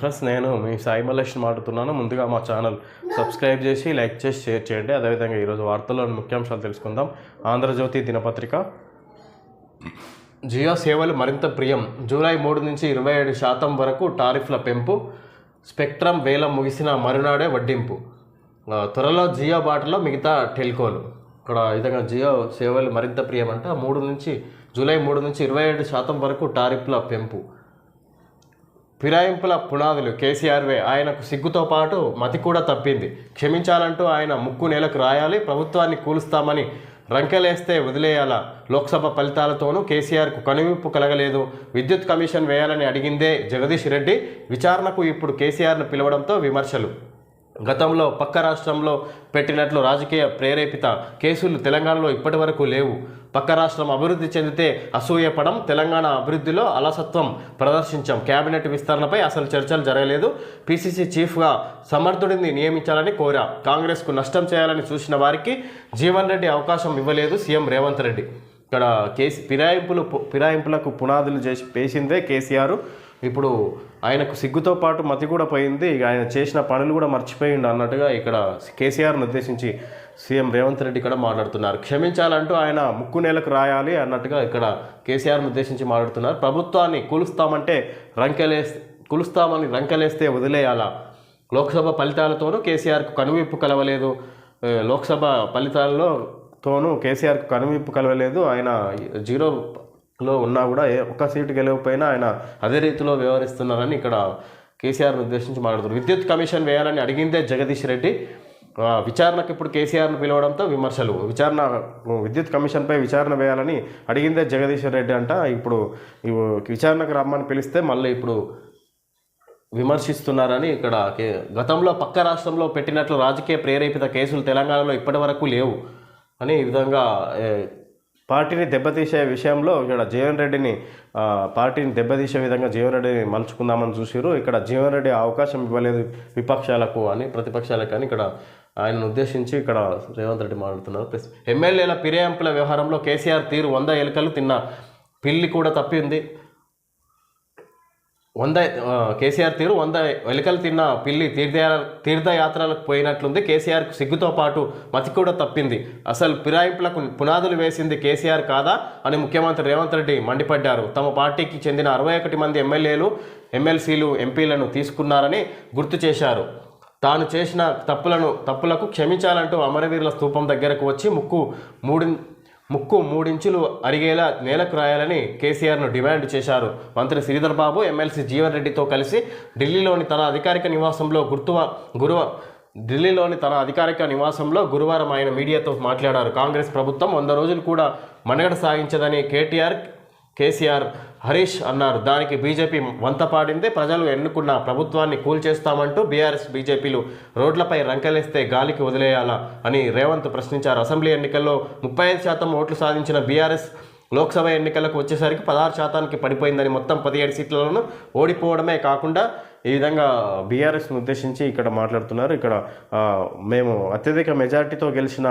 Friends నేను మీ సాయి మలేష్ మాట్లాడుతున్నాను. ముందుగా మా ఛానల్ సబ్స్క్రైబ్ చేసి లైక్ చేసి షేర్ చేయండి. అదేవిధంగా ఈరోజు వార్తల్లోని ముఖ్యాంశాలు తెలుసుకుందాం. ఆంధ్రజ్యోతి దినపత్రిక. జియో సేవలు మరింత ప్రియం. జూలై మూడు నుంచి ఇరవై ఏడు శాతం వరకు టారిఫ్ల పెంపు. స్పెక్ట్రమ్ వేలం ముగిసిన మరునాడే వడ్డింపు. త్వరలో జియో బాటలో మిగతా టెలికోలు. ఇక్కడ విధంగా జియో సేవలు మరింత ప్రియం అంటే. మూడు నుంచి జూలై మూడు నుంచి ఇరవై ఏడు శాతం వరకు టారిఫ్ల పెంపు. ఫిరాయింపుల పునాదులు కేసీఆర్వే ఆయనకు సిగ్గుతో పాటు మతి కూడా తప్పింది. క్షమించాలంటూ ఆయన ముక్కు నేలకు రాయాలి ప్రభుత్వాన్ని కూలుస్తామని రంకెలేస్తే వదిలేయాలా. లోక్సభ ఫలితాలతోనూ కేసీఆర్కు కనువిప్పు కలగలేదు. విద్యుత్ కమిషన్ వేయాలని అడిగిందే జగదీష్ రెడ్డి. విచారణకు ఇప్పుడు కేసీఆర్ను పిలవడంతో విమర్శలు. గతంలో పక్క రాష్ట్రంలో పెట్టినట్లు రాజకీయ ప్రేరేపిత కేసులు తెలంగాణలో ఇప్పటి వరకు లేవు. పక్క రాష్ట్రం అభివృద్ధి చెందితే అసూయపడం తెలంగాణ అభివృద్ధిలో అలసత్వం ప్రదర్శించాం. కేబినెట్ విస్తరణపై అసలు చర్చలు జరగలేదు. పిసిసి చీఫ్గా సమర్థుడిని నియమించాలని కోరా. కాంగ్రెస్కు నష్టం చేయాలని చూసిన వారికి జీవన్ రెడ్డి అవకాశం ఇవ్వలేదు సీఎం రేవంత్ రెడ్డి. ఇక్కడ కేసీ ఫిరాయింపులు ఫిరాయింపులకు పునాదులు చేసి పేసిందే కేసీఆర్. ఇప్పుడు ఆయనకు సిగ్గుతో పాటు మతి కూడా పోయింది. ఆయన చేసిన పనులు కూడా మర్చిపోయిండు అన్నట్టుగా ఇక్కడ కేసీఆర్ను ఉద్దేశించి సీఎం రేవంత్ రెడ్డి ఇక్కడ మాట్లాడుతున్నారు. క్షమించాలంటూ ఆయన ముక్కు నేలకు రాయాలి అన్నట్టుగా ఇక్కడ కేసీఆర్ను ఉద్దేశించి మాట్లాడుతున్నారు. ప్రభుత్వాన్ని కూలుస్తామంటే రంకెలే కులుస్తామని రంకెలేస్తే వదిలేయాలా? లోక్సభ ఫలితాలతోనూ కేసీఆర్కు కనువిప్పు కలవలేదు. లోక్సభ ఫలితాల్లో తోనూ కేసీఆర్కు కనువిప్పు కలవలేదు. ఆయన జీరో లో ఉన్నా కూడా ఒక్క సీటు గెలవకపోయినా ఆయన అదే రీతిలో వ్యవహరిస్తున్నారని ఇక్కడ కేసీఆర్ను ఉద్దేశించి మాట్లాడుతున్నారు. విద్యుత్ కమిషన్ వేయాలని అడిగిందే జగదీష్ రెడ్డి. విచారణకు ఇప్పుడు కేసీఆర్ను పిలవడంతో విమర్శలు. విచారణ విద్యుత్ కమిషన్పై విచారణ వేయాలని అడిగిందే జగదీష్ రెడ్డి అంట. ఇప్పుడు ఈ విచారణకు రమ్మని పిలిస్తే మళ్ళీ ఇప్పుడు విమర్శిస్తున్నారని ఇక్కడ గతంలో పక్క రాష్ట్రంలో పెట్టినట్లు రాజకీయ ప్రేరేపిత కేసులు తెలంగాణలో ఇప్పటి వరకు లేవు అని ఈ విధంగా పార్టీని దెబ్బతీసే విషయంలో ఇక్కడ జీవన్ రెడ్డిని పార్టీని దెబ్బతీసే విధంగా జీవన్ రెడ్డిని మలుచుకుందామని చూసారు ఇక్కడ జీవన్ రెడ్డి అవకాశం ఇవ్వలేదు విపక్షాలకు అని ప్రతిపక్షాలకు అని ఇక్కడ ఆయనను ఉద్దేశించి ఇక్కడ రేవంత్ రెడ్డి మాట్లాడుతున్నారు. ప్లస్ ఎమ్మెల్యేల ఫిరాయింపుల వ్యవహారంలో కేసీఆర్ తీరు వంద ఎలుకలు తిన్న పిల్లి కూడా తప్పింది. వంద కేసీఆర్ తీరు వంద ఎలుకలు తిన్న పిల్లి తీర్థ తీర్థయాత్రలకు పోయినట్లుంది. కేసీఆర్కు సిగ్గుతో పాటు మతి కూడా తప్పింది. అసలు ఫిరాయింపులకు పునాదులు వేసింది కేసీఆర్ కాదా అని ముఖ్యమంత్రి రేవంత్ రెడ్డి మండిపడ్డారు. తమ పార్టీకి చెందిన అరవై ఒకటి మంది ఎమ్మెల్యేలు ఎమ్మెల్సీలు ఎంపీలను తీసుకున్నారని గుర్తు చేశారు. తాను చేసిన తప్పులను తప్పులకు క్షమించాలంటూ అమరవీరుల స్తూపం దగ్గరకు వచ్చి ముక్కు మూడి ముక్కు మూడించులు అరిగేలా నేలకు రాయాలని కేసీఆర్ను డిమాండ్ చేశారు. మంత్రి శ్రీధర్ బాబు ఎమ్మెల్సీ జీవన్ రెడ్డితో కలిసి ఢిల్లీలోని తన అధికారిక నివాసంలో గుర్తువ గురువ ఢిల్లీలోని తన అధికారిక నివాసంలో గురువారం ఆయన మీడియాతో మాట్లాడారు. కాంగ్రెస్ ప్రభుత్వం వంద రోజులు కూడా మనుగడ సాగించదని కేటీఆర్ కేసీఆర్ హరీష్ అన్నారు. దానికి బీజేపీ వంత పాడిందే. ప్రజలు ఎన్నుకున్న ప్రభుత్వాన్ని కూల్చేస్తామంటూ బీఆర్ఎస్ బీజేపీలు రోడ్లపై రంకెలేస్తే గాలికి వదిలేయాలా అని రేవంత్ ప్రశ్నించారు. అసెంబ్లీ ఎన్నికల్లో ముప్పై ఐదు శాతం ఓట్లు సాధించిన బీఆర్ఎస్ లోక్సభ ఎన్నికలకు వచ్చేసరికి పదహారు శాతానికి పడిపోయిందని మొత్తం పదిహేడు సీట్లలోనూ ఓడిపోవడమే కాకుండా ఈ విధంగా బీఆర్ఎస్ను ఉద్దేశించి ఇక్కడ మాట్లాడుతున్నారు. ఇక్కడ మేము అత్యధిక మెజార్టీతో గెలిచిన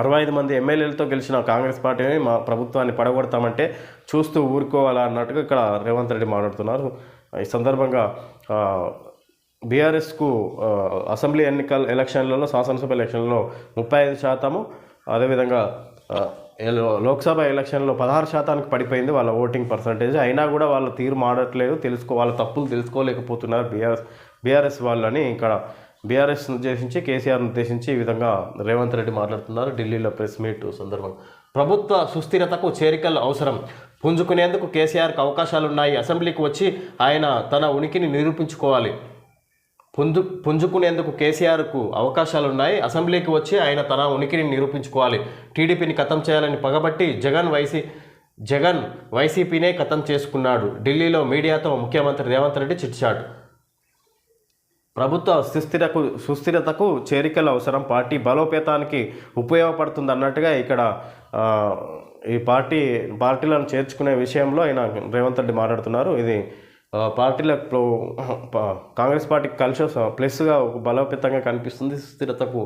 అరవై ఐదు మంది ఎమ్మెల్యేలతో గెలిచిన కాంగ్రెస్ పార్టీని మా ప్రభుత్వాన్ని పడగొడతామంటే చూస్తూ ఊరుకోవాలా అన్నట్టుగా ఇక్కడ రేవంత్ రెడ్డి మాట్లాడుతున్నారు. ఈ సందర్భంగా బీఆర్ఎస్కు అసెంబ్లీ ఎన్నికల ఎలక్షన్లలో శాసనసభ ఎలక్షన్లలో ముప్పై ఐదు శాతము అదేవిధంగా లోక్సభ ఎలక్షన్లో పదహారు శాతానికి పడిపోయింది వాళ్ళ ఓటింగ్ పర్సంటేజ్. అయినా కూడా వాళ్ళ తీరు మాడట్లేదు తెలుసుకో వాళ్ళ తప్పులు తెలుసుకోలేకపోతున్నారు బీఆర్ఎస్ బీఆర్ఎస్ వాళ్ళని ఇక్కడ బీఆర్ఎస్ ఉద్దేశించి కేసీఆర్ను ఉద్దేశించి ఈ విధంగా రేవంత్ రెడ్డి మాట్లాడుతున్నారు. ఢిల్లీలో ప్రెస్ మీట్ సందర్భంగా. ప్రభుత్వ సుస్థిరతకు చేరికలు అవసరం. పుంజుకునేందుకు కేసీఆర్కి అవకాశాలున్నాయి. అసెంబ్లీకి వచ్చి ఆయన తన ఉనికిని నిరూపించుకోవాలి. పుంజు పుంజుకునేందుకు కేసీఆర్కు అవకాశాలున్నాయి. అసెంబ్లీకి వచ్చి ఆయన తన ఉనికిని నిరూపించుకోవాలి. టీడీపీని ఖతం చేయాలని పగబట్టి జగన్ వైసీ జగన్ వైసీపీనే ఖతం చేసుకున్నాడు. ఢిల్లీలో మీడియాతో ముఖ్యమంత్రి రేవంత్ రెడ్డి చిట్చాడు. ప్రభుత్వ సుస్థిరకు సుస్థిరతకు చేరికలు అవసరం. పార్టీ బలోపేతానికి ఉపయోగపడుతుంది అన్నట్టుగా ఇక్కడ ఈ పార్టీ పార్టీలను చేర్చుకునే విషయంలో ఆయన రేవంత్ రెడ్డి మాట్లాడుతున్నారు. ఇది పార్టీలకు కాంగ్రెస్ పార్టీకి కలిసి ప్లస్గా ఒక బలోపేతంగా కనిపిస్తుంది. సుస్థిరతకు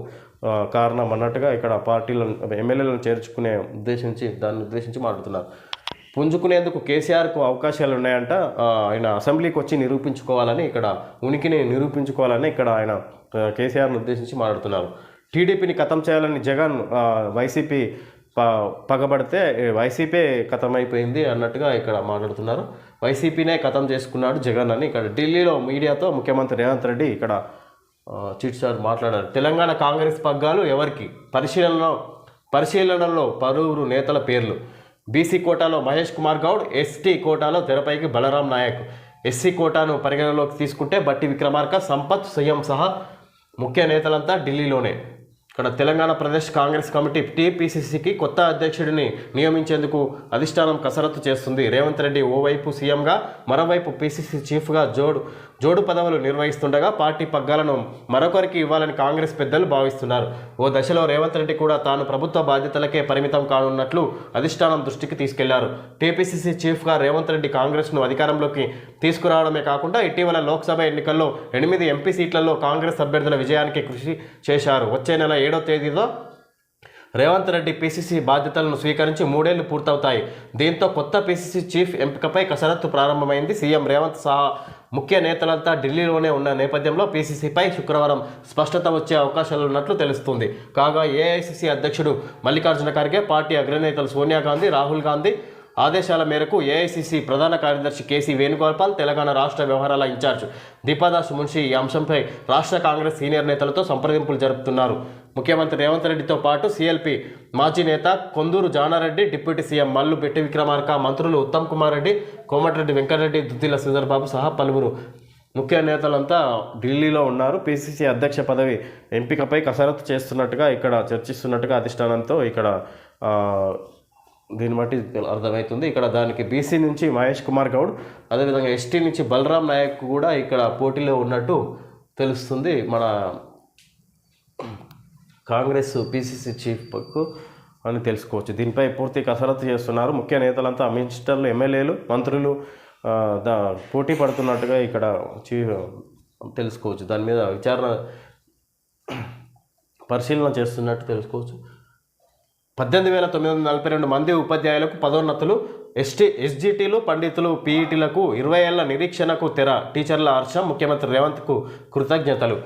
కారణం అన్నట్టుగా ఇక్కడ పార్టీలను ఎమ్మెల్యేలను చేర్చుకునే ఉద్దేశించి దాన్ని ఉద్దేశించి మాట్లాడుతున్నారు. పుంజుకునేందుకు కేసీఆర్కు అవకాశాలు ఉన్నాయంట ఆయన అసెంబ్లీకి వచ్చి నిరూపించుకోవాలని ఇక్కడ ఉనికిని నిరూపించుకోవాలని ఇక్కడ ఆయన కేసీఆర్ను ఉద్దేశించి మాట్లాడుతున్నారు. టీడీపీని ఖతం చేయాలని జగన్ వైసీపీ ప పగబడితే వైసీపీ ఖతం అయిపోయింది అన్నట్టుగా ఇక్కడ మాట్లాడుతున్నారు. వైసీపీనే ఖతం చేసుకున్నాడు జగన్ అని ఇక్కడ ఢిల్లీలో మీడియాతో ముఖ్యమంత్రి రేవంత్ రెడ్డి ఇక్కడ చిట్ మాట్లాడారు. తెలంగాణ కాంగ్రెస్ పగ్గాలు ఎవరికి? పరిశీలనలో పరిశీలనలో పలువురు నేతల పేర్లు. బీసీ కోటాలో మహేష్ కుమార్ గౌడ్ ఎస్టీ కోటాలో తెరపైకి బలరాం నాయక్. ఎస్సీ కోటాను పరిగణలోకి తీసుకుంటే బట్టి విక్రమార్క సంపత్ సీఎం సహా ముఖ్య నేతలంతా ఢిల్లీలోనే. ఇక్కడ తెలంగాణ ప్రదేశ్ కాంగ్రెస్ కమిటీ టీపీసీసీకి కొత్త అధ్యక్షుడిని నియమించేందుకు అధిష్టానం కసరత్తు చేస్తుంది. రేవంత్ రెడ్డి ఓవైపు సీఎంగా మరోవైపు పీసీసీ చీఫ్గా జోడు జోడు పదవులు నిర్వహిస్తుండగా పార్టీ పగ్గాలను మరొకరికి ఇవ్వాలని కాంగ్రెస్ పెద్దలు భావిస్తున్నారు. ఓ దశలో రేవంత్ రెడ్డి కూడా తాను ప్రభుత్వ బాధ్యతలకే పరిమితం కానున్నట్లు అధిష్టానం దృష్టికి తీసుకెళ్ళారు. టీపీసీసీ చీఫ్గా రేవంత్ రెడ్డి కాంగ్రెస్ను అధికారంలోకి తీసుకురావడమే కాకుండా ఇటీవల లోక్సభ ఎన్నికల్లో ఎనిమిది ఎంపీ సీట్లలో కాంగ్రెస్ అభ్యర్థుల విజయానికి కృషి చేశారు. వచ్చే నెల ఏడో తేదీలో రేవంత్ రెడ్డి పీసీసీ బాధ్యతలను స్వీకరించి మూడేళ్ళు పూర్తవుతాయి. దీంతో కొత్త పీసీసీ చీఫ్ ఎంపికపై కసరత్తు ప్రారంభమైంది సీఎం రేవంత్ సహా ముఖ్య నేతలంతా ఢిల్లీలోనే ఉన్న నేపథ్యంలో పీసీసీపై శుక్రవారం స్పష్టత వచ్చే అవకాశాలు ఉన్నట్లు తెలుస్తుంది. కాగా ఏఐసీసీ అధ్యక్షుడు మల్లికార్జున ఖర్గే పార్టీ అగ్రనేతలు సోనియా గాంధీ రాహుల్ గాంధీ ఆదేశాల మేరకు ఏఐసీసీ ప్రధాన కార్యదర్శి కేసీ వేణుగోపాల్ తెలంగాణ రాష్ట్ర వ్యవహారాల ఇన్ఛార్జ్ దీపాదాస్ మున్షి ఈ అంశంపై రాష్ట్ర కాంగ్రెస్ సీనియర్ నేతలతో సంప్రదింపులు జరుపుతున్నారు. ముఖ్యమంత్రి రేవంత్ రెడ్డితో పాటు సీఎల్పీ మాజీ నేత కొందూరు జానారెడ్డి డిప్యూటీ సీఎం మల్లు బెట్టి విక్రమార్క మంత్రులు ఉత్తమ్ కుమార్ రెడ్డి కోమటిరెడ్డి వెంకటరెడ్డి దుద్దిల శ్రీధర్ సహా పలువురు ముఖ్య నేతలంతా ఢిల్లీలో ఉన్నారు. పిసిసి అధ్యక్ష పదవి ఎంపికపై కసరత్తు చేస్తున్నట్టుగా ఇక్కడ చర్చిస్తున్నట్టుగా అధిష్టానంతో ఇక్కడ దీన్ని బట్టి అర్థమవుతుంది. ఇక్కడ దానికి బీసీ నుంచి మహేష్ కుమార్ గౌడ్ అదేవిధంగా ఎస్టీ నుంచి బలరాం నాయక్ కూడా ఇక్కడ పోటీలో ఉన్నట్టు తెలుస్తుంది. మన కాంగ్రెస్ పీసీసీ చీఫ్ పక్కు అని తెలుసుకోవచ్చు. దీనిపై పూర్తి కసరత్తు చేస్తున్నారు. ముఖ్య నేతలంతా మినిస్టర్లు ఎమ్మెల్యేలు మంత్రులు దా పోటీ పడుతున్నట్టుగా ఇక్కడ చీఫ్ తెలుసుకోవచ్చు. దాని మీద విచారణ పరిశీలన చేస్తున్నట్టు తెలుసుకోవచ్చు. పద్దెనిమిది వేల తొమ్మిది వందల నలభై రెండు మంది ఉపాధ్యాయులకు పదోన్నతులు ఎస్టీ ఎస్జిటీలు పండితులు పీఈటీలకు ఇరవై ఏళ్ళ నిరీక్షణకు తెర. టీచర్ల హర్షం ముఖ్యమంత్రి రేవంత్కు కృతజ్ఞతలు.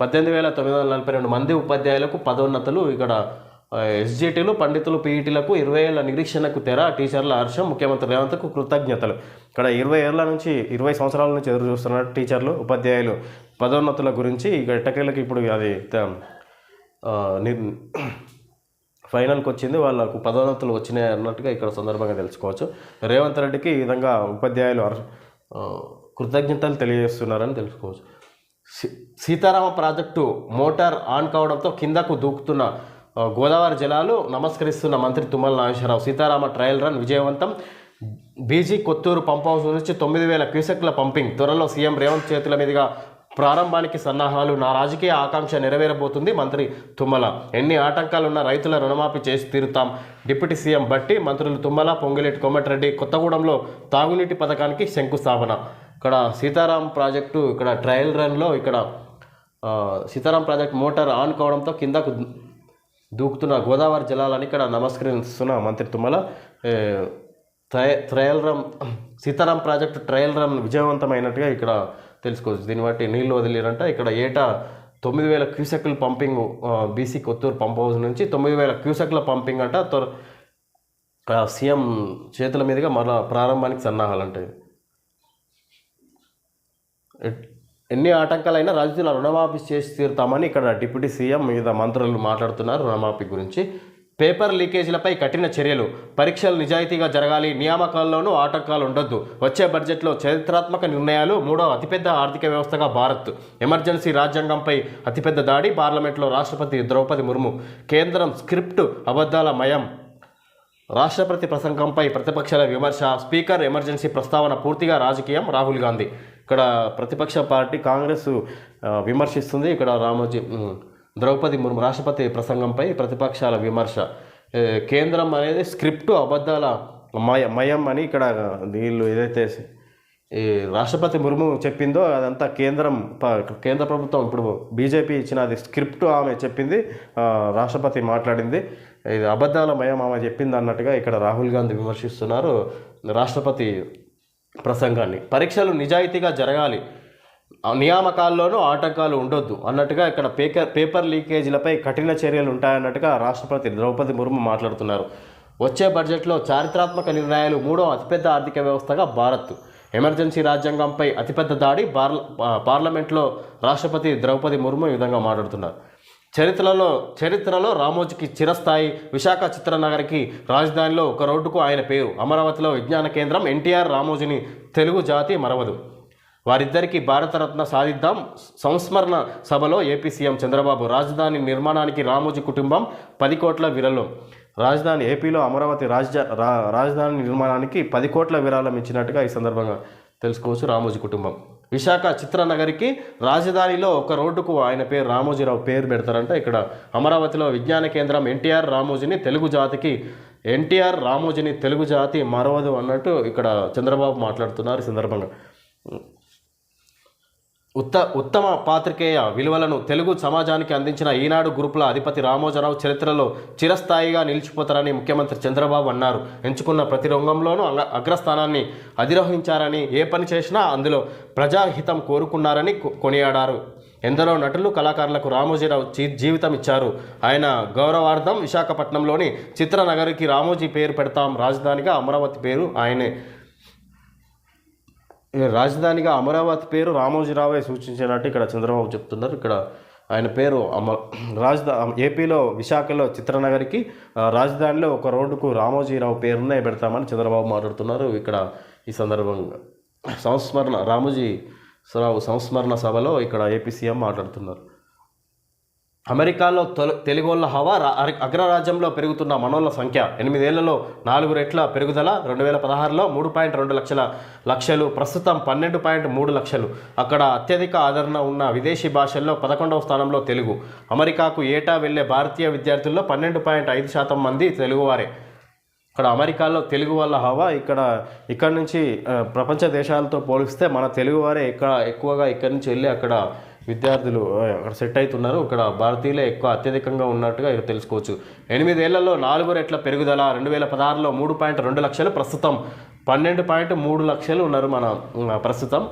పద్దెనిమిది వేల తొమ్మిది వందల నలభై రెండు మంది ఉపాధ్యాయులకు పదోన్నతులు ఇక్కడ ఎస్జిటీలు పండితులు పీఈటీలకు ఇరవై ఏళ్ళ నిరీక్షణకు తెర. టీచర్ల హర్షం ముఖ్యమంత్రి రేవంత్కు కృతజ్ఞతలు. ఇక్కడ ఇరవై ఏళ్ళ నుంచి ఇరవై సంవత్సరాల నుంచి ఎదురు చూస్తున్నారు టీచర్లు ఉపాధ్యాయులు. పదోన్నతుల గురించి ఇక ఇప్పుడు అది ఫైనల్కి వచ్చింది వాళ్ళకు పదోన్నతులు వచ్చినాయి అన్నట్టుగా ఇక్కడ సందర్భంగా తెలుసుకోవచ్చు. రేవంత్ రెడ్డికి ఈ విధంగా ఉపాధ్యాయులు అర్- కృతజ్ఞతలు తెలియజేస్తున్నారని తెలుసుకోవచ్చు. సీ- సీతారామ ప్రాజెక్టు మోటార్ ఆన్ కావడంతో కిందకు దూకుతున్న గోదావరి జలాలు నమస్కరిస్తున్న మంత్రి తుమ్మల నాగేశ్వరరావు. సీతారామ ట్రయల్ రన్ విజయవంతం. బీజీ కొత్తూరు పంప్ హౌస్ నుంచి తొమ్మిది వేల క్యూసెక్ల పంపింగ్. త్వరలో సీఎం రేవంత్ చేతుల మీదుగా ప్రారంభానికి సన్నాహాలు నా రాజకీయ ఆకాంక్ష నెరవేరబోతుంది. మంత్రి తుమ్మల ఎన్ని ఆటంకాలున్నా రైతుల రుణమాఫీ చేసి తీరుతాం. డిప్యూటీ సీఎం బట్టి మంత్రులు తుమ్మల పొంగిరెడ్డి కోమటిరెడ్డి కొత్తగూడెంలో తాగునీటి పథకానికి శంకుస్థాపన. ఇక్కడ సీతారాం ప్రాజెక్టు ఇక్కడ ట్రయల్ రన్లో ఇక్కడ సీతారాం ప్రాజెక్ట్ మోటార్ ఆన్ కావడంతో కిందకు దూకుతున్న గోదావరి జలాలని ఇక్కడ నమస్కరిస్తున్న మంత్రి Tummala. Trial run Sitaram project trial run విజయవంతమైనట్టుగా ఇక్కడ తెలుసుకోవచ్చు. దీన్ని బట్టి నీళ్ళు వదిలేరంట. ఇక్కడ ఏటా తొమ్మిది వేల క్యూసెక్ల pumping BC Kothuru pump house నుంచి తొమ్మిది వేల క్యూసెక్ల పంపింగ్ అంట. త్వర సీఎం చేతుల మీదుగా మరలా ప్రారంభానికి సన్నాహాలంటాయి ఎన్ని ఆటంకాలైనా రైతుల రుణమాఫీ చేసి తీరుతామని ఇక్కడ డిప్యూటీ సీఎం మీద మంత్రులు మాట్లాడుతున్నారు రుణమాఫీ గురించి. పేపర్ లీకేజీలపై కఠిన చర్యలు. పరీక్షలు నిజాయితీగా జరగాలి. నియామకాల్లోనూ ఆటంకాలు ఉండొద్దు వచ్చే బడ్జెట్లో చరిత్రాత్మక నిర్ణయాలు మూడో అతిపెద్ద ఆర్థిక వ్యవస్థగా భారత్. ఎమర్జెన్సీ రాజ్యాంగంపై అతిపెద్ద దాడి పార్లమెంట్లో రాష్ట్రపతి ద్రౌపది ముర్ము. కేంద్రం స్క్రిప్ట్ అబద్ధాల మయం. రాష్ట్రపతి ప్రసంగంపై ప్రతిపక్షాల విమర్శ. స్పీకర్ ఎమర్జెన్సీ ప్రస్తావన పూర్తిగా రాజకీయం. రాహుల్ గాంధీ. ఇక్కడ ప్రతిపక్ష పార్టీ కాంగ్రెస్ విమర్శిస్తుంది. ఇక్కడ రామోజీ ద్రౌపది ముర్ము రాష్ట్రపతి ప్రసంగంపై ప్రతిపక్షాల విమర్శ. కేంద్రం అనేది స్క్రిప్ట్ అబద్ధాల మయ మయం అని ఇక్కడ వీళ్ళు ఏదైతే ఈ రాష్ట్రపతి ముర్ము చెప్పిందో అదంతా కేంద్రం కేంద్ర ప్రభుత్వం ఇప్పుడు బీజేపీ ఇచ్చిన అది స్క్రిప్ట్ ఆమె చెప్పింది రాష్ట్రపతి మాట్లాడింది. ఇది అబద్ధాల మయం ఆమె చెప్పింది అన్నట్టుగా ఇక్కడ రాహుల్ గాంధీ విమర్శిస్తున్నారు రాష్ట్రపతి ప్రసంగాన్ని. పరీక్షలు నిజాయితీగా జరగాలి. నియామకాల్లోనూ ఆటంకాలు ఉండొద్దు. అన్నట్టుగా ఇక్కడ పేపర్ పేపర్ లీకేజీలపై కఠిన చర్యలు ఉంటాయన్నట్టుగా రాష్ట్రపతి ద్రౌపది ముర్ము మాట్లాడుతున్నారు. వచ్చే బడ్జెట్లో చారిత్రాత్మక నిర్ణయాలు మూడో అతిపెద్ద ఆర్థిక వ్యవస్థగా భారత్. ఎమర్జెన్సీ రాజ్యాంగంపై అతిపెద్ద దాడి పార్ల పార్లమెంట్లో రాష్ట్రపతి ద్రౌపది ముర్ము ఈ విధంగా మాట్లాడుతున్నారు. చరిత్రలో చరిత్రలో రామోజీకి చిరస్థాయి విశాఖ చిత్రనగర్కి రాజధానిలో ఒక రోడ్డుకు ఆయన పేరు. అమరావతిలో విజ్ఞాన కేంద్రం ఎన్టీఆర్ రామోజీని తెలుగు జాతి మరవదు. వారిద్దరికీ భారతరత్న సాధిద్దాం. సంస్మరణ సభలో ఏపీ సీఎం చంద్రబాబు రాజధాని నిర్మాణానికి రామోజీ కుటుంబం పది కోట్ల విరలు. రాజధాని ఏపీలో అమరావతి రాజధా రాజధాని నిర్మాణానికి పది కోట్ల విరాళం ఇచ్చినట్టుగా ఈ సందర్భంగా తెలుసుకోవచ్చు రామోజీ కుటుంబం. విశాఖ చిత్రనగరికి రాజధానిలో ఒక రోడ్డుకు ఆయన పేరు రామోజీరావు పేరు పెడతారంట. ఇక్కడ అమరావతిలో విజ్ఞాన కేంద్రం ఎన్టీఆర్ రామోజీని తెలుగు జాతికి ఎన్టీఆర్ రామోజీని తెలుగు జాతి మరవదు అన్నట్టు ఇక్కడ చంద్రబాబు మాట్లాడుతున్నారు ఈ సందర్భంగా. ఉత్త ఉత్తమ పాత్రికేయ విలువలను తెలుగు సమాజానికి అందించిన ఈనాడు గ్రూపుల అధిపతి రామోజీరావు చరిత్రలో చిరస్థాయిగా నిలిచిపోతారని ముఖ్యమంత్రి చంద్రబాబు అన్నారు. ఎంచుకున్న ప్రతి రంగంలోనూ అంగ- అగ్రస్థానాన్ని అధిరోహించారని ఏ పని చేసినా అందులో ప్రజాహితం కోరుకున్నారని కొ- కొనియాడారు. ఎందరో నటులు కళాకారులకు రామోజీరావు జీ- జీవితం ఇచ్చారు. ఆయన గౌరవార్థం విశాఖపట్నంలోని చిత్రనగరికి రామోజీ పేరు పెడతాం రాజధానిగా అమరావతి పేరు ఆయనే. రాజధానిగా అమరావతి పేరు రామోజీరావే సూచించినట్టు ఇక్కడ చంద్రబాబు చెప్తున్నారు. ఇక్కడ ఆయన పేరు అమ రాజధా ఏపీలో విశాఖలో చిత్రనగర్కి రాజధానిలో ఒక రోడ్డుకు రామోజీరావు పేరునే పెడతామని చంద్రబాబు మాట్లాడుతున్నారు. ఇక్కడ ఈ సందర్భంగా సంస్మరణ రామోజీ రావు సంస్మరణ సభలో ఇక్కడ ఏపీ సీఎం మాట్లాడుతున్నారు. అమెరికాలో తొల హవా అగ్రరాజ్యంలో పెరుగుతున్న మనోళ్ళ సంఖ్య ఎనిమిదేళ్ళలో నాలుగు రెట్ల పెరుగుదల రెండు వేల పదహారులో మూడు పాయింట్ రెండు లక్షల లక్షలు ప్రస్తుతం పన్నెండు పాయింట్ మూడు లక్షలు. అక్కడ అత్యధిక ఆదరణ ఉన్న విదేశీ భాషల్లో పదకొండవ స్థానంలో తెలుగు. అమెరికాకు ఏటా వెళ్ళే భారతీయ విద్యార్థుల్లో పన్నెండు పాయింట్ ఐదు శాతం మంది తెలుగువారే. ఇక్కడ అమెరికాలో తెలుగు వాళ్ళ హవా ఇక్కడ ఇక్కడ నుంచి ప్రపంచ దేశాలతో పోలిస్తే మన తెలుగువారే ఇక్కడ ఎక్కువగా ఇక్కడి నుంచి వెళ్ళి అక్కడ విద్యార్థులు అక్కడ సెట్ అవుతున్నారు. ఇక్కడ భారతీయులే ఎక్కువ అత్యధికంగా ఉన్నట్టుగా ఇక్కడ తెలుసుకోవచ్చు. ఎనిమిదేళ్ళలో నాలుగు రెట్ల పెరుగుదల రెండు వేల పదహారులో మూడు పాయింట్ రెండు లక్షలు ప్రస్తుతం. పన్నెండు పాయింట్ మూడు లక్షలు ఉన్నారు మన ప్రస్తుతం.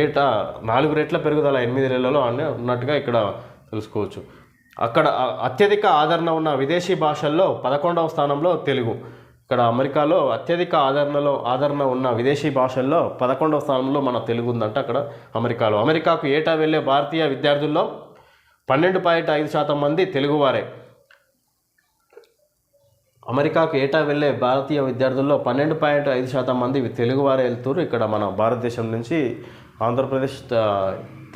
ఏటా నాలుగు రెట్ల పెరుగుదల ఎనిమిది నెలలలో అని ఉన్నట్టుగా ఇక్కడ తెలుసుకోవచ్చు. అక్కడ అత్యధిక ఆదరణ ఉన్న విదేశీ భాషల్లో పదకొండవ స్థానంలో తెలుగు. ఇక్కడ అమెరికాలో అత్యధిక ఆదరణలో ఆదరణ ఉన్న విదేశీ భాషల్లో పదకొండవ స్థానంలో మన తెలుగు ఉందంట అక్కడ అమెరికాలో. అమెరికాకు ఏటా వెళ్ళే భారతీయ విద్యార్థుల్లో పన్నెండు పాయింట్ ఐదు శాతం మంది తెలుగువారే. అమెరికాకు ఏటా వెళ్ళే భారతీయ విద్యార్థుల్లో పన్నెండు పాయింట్ ఐదు శాతం మంది తెలుగువారే వెళ్తున్నారు ఇక్కడ మన భారతదేశం నుంచి ఆంధ్రప్రదేశ్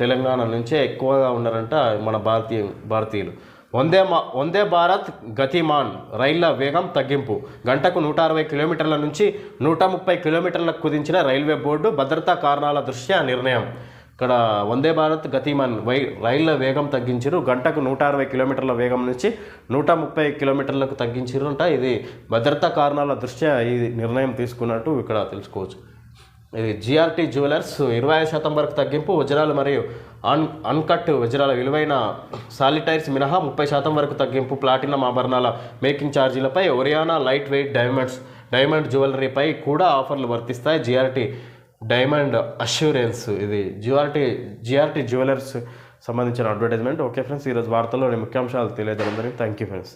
తెలంగాణ నుంచే ఎక్కువగా ఉన్నారంట మన భారతీయ భారతీయులు. వందే మా వందే భారత్ గతిమాన్ రైళ్ళ వేగం తగ్గింపు. గంటకు నూట అరవై కిలోమీటర్ల నుంచి నూట ముప్పై కిలోమీటర్లకు కుదించిన రైల్వే బోర్డు భద్రతా కారణాల దృష్ట్యా నిర్ణయం. ఇక్కడ వందే భారత్ గతిమాన్ వై రైళ్ళ వేగం తగ్గించారు గంటకు నూట అరవై కిలోమీటర్ల వేగం నుంచి నూట ముప్పై కిలోమీటర్లకు తగ్గించారు అంట ఇది భద్రతా కారణాల దృష్ట్యా ఈ నిర్ణయం తీసుకున్నట్టు ఇక్కడ తెలుసుకోవచ్చు. ఇది జిఆర్టీ జ్యువెలర్స్ ఇరవై ఐదు శాతం వరకు తగ్గింపు వజ్రాలు మరియు అన్ అన్కట్ వజ్రాల విలువైన సాలిటైర్స్ మినహా ముప్పై శాతం వరకు తగ్గింపు. ప్లాటినం ఆభరణాల making ఛార్జీలపై Oriana light weight diamonds diamond జ్యువెలరీపై కూడా ఆఫర్లు వర్తిస్తాయి. జిఆర్టీ డైమండ్ అష్యూరెన్స్ ఇది జిఆర్టీ జిఆర్టీ జ్యువెలర్స్ సంబంధించిన అడ్వర్టైజ్మెంట్. ఓకే ఫ్రెండ్స్ ఈరోజు వార్తల్లో ముఖ్యాంశాలు తెలియజేయడం థ్యాంక్ యూ ఫ్రెండ్స్.